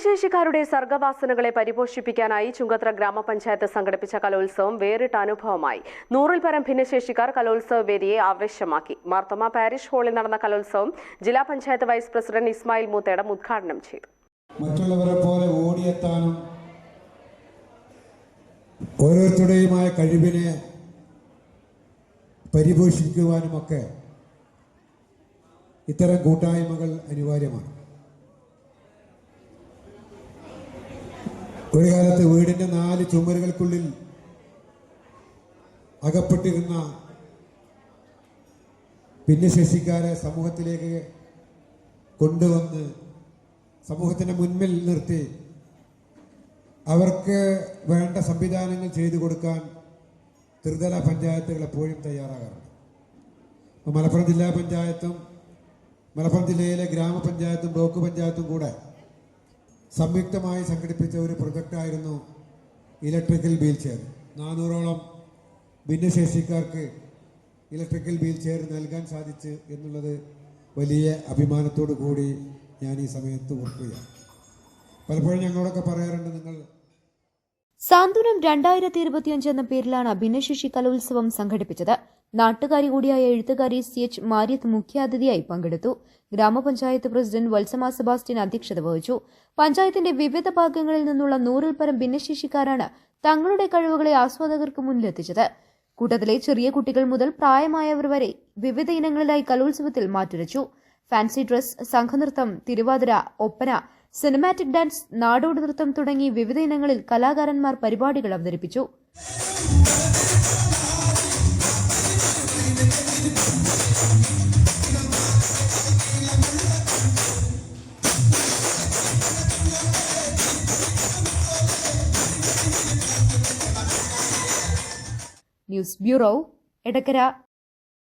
ഭിന്നശേഷിക്കാരുടെ സർഗവാസനകളെ പരിപോഷിപ്പിക്കാനായി ചുങ്കത്ര ഗ്രാമപഞ്ചായത്ത് സംഘടിപ്പിച്ച കലോത്സവം വേറിട്ട അനുഭവമായി. നൂറിൽ പരം ഭിന്നശേഷിക്കാർ കലോത്സവ വേദിയെ ആവേശമാക്കി. മാർത്തോമ പാരിഷ് ഹാളിൽ നടന്ന കലോത്സവം ജില്ലാ പഞ്ചായത്ത് വൈസ് പ്രസിഡന്റ് ഇസ്മായിൽ മൂത്തേടം ഉദ്ഘാടനം ചെയ്തു. മറ്റുള്ളവരെ പോലെ ഓടിയെത്താനും ഓരോരുത്തരുടെയുമായ കഴിവിനെ പരിപോഷിക്കുവാനുമൊക്കെ ഇത്തരം കൂട്ടായ്മകൾ അനിവാര്യമാണ്. ഒരു കാലത്ത് വീടിന്റെ നാല് ചുമരുകൾക്കുള്ളിൽ അകപ്പെട്ടിരുന്ന ഭിന്നശേഷിക്കാരെ സമൂഹത്തിലേക്ക് കൊണ്ടുവന്ന് സമൂഹത്തിന്റെ മുൻപിൽ നിർത്തി അവർക്ക് വേണ്ട സംവിധാനങ്ങൾ ചെയ്തു കൊടുക്കാൻ ത്രിതല പഞ്ചായത്തുകൾ എപ്പോഴും തയ്യാറാകാറുണ്ട്. മലപ്പുറം ജില്ലാ പഞ്ചായത്തും മലപ്പുറം ജില്ലയിലെ ഗ്രാമപഞ്ചായത്തും ബ്ലോക്ക് പഞ്ചായത്തും കൂടെ സംയുക്തമായി സംഘടിപ്പിച്ച ഒരു പ്രൊജക്റ്റായിരുന്നു ഇലക്ട്രിക്കൽ വീൽ ചെയർ. നാനൂറോളം ഭിന്നശേഷിക്കാർക്ക് ഇലക്ട്രിക്കൽ വീൽ ചെയർ നൽകാൻ സാധിച്ച് എന്നുള്ളത് വലിയ അഭിമാനത്തോടു കൂടി ഞാൻ ഈ സമയത്ത് ഓർക്കുകയാണ്. പലപ്പോഴും ഞങ്ങളോടൊക്കെ പറയാറുണ്ട് നിങ്ങൾ സാന്ത്വനം രണ്ടായിരത്തി ഇരുപത്തിയഞ്ച് എന്ന പേരിലാണ് ഭിന്നശേഷി കലോത്സവം സംഘടിപ്പിച്ചത്. നാട്ടുകാരി കൂടിയായ എഴുത്തുകാരി സി എച്ച് മാരിയത്ത് മുഖ്യാതിഥിയായി പങ്കെടുത്തു. ഗ്രാമപഞ്ചായത്ത് പ്രസിഡന്റ് വത്സമ സെബാസ്റ്റ്യൻ അധ്യക്ഷത വഹിച്ചു. പഞ്ചായത്തിന്റെ വിവിധ ഭാഗങ്ങളിൽ നിന്നുള്ള നൂറിൽ പരം ഭിന്നശേഷിക്കാരാണ് തങ്ങളുടെ കഴിവുകളെ ആസ്വാദകർക്ക് മുന്നിലെത്തിച്ചത്. കൂട്ടത്തിലെ ചെറിയ കുട്ടികൾ മുതൽ പ്രായമായവർ വരെ വിവിധ ഇനങ്ങളിലായി കലോത്സവത്തിൽ മാറ്റുരച്ചു. ഫാൻസി ഡ്രസ് സംഘനൃത്തം തിരുവാതിര ഒപ്പന സിനിമാറ്റിക് ഡാൻസ് നാടോടി നൃത്തം തുടങ്ങി വിവിധ ഇനങ്ങളിൽ കലാകാരന്മാർ പരിപാടികൾ അവതരിപ്പിച്ചു. News bureau Edakkara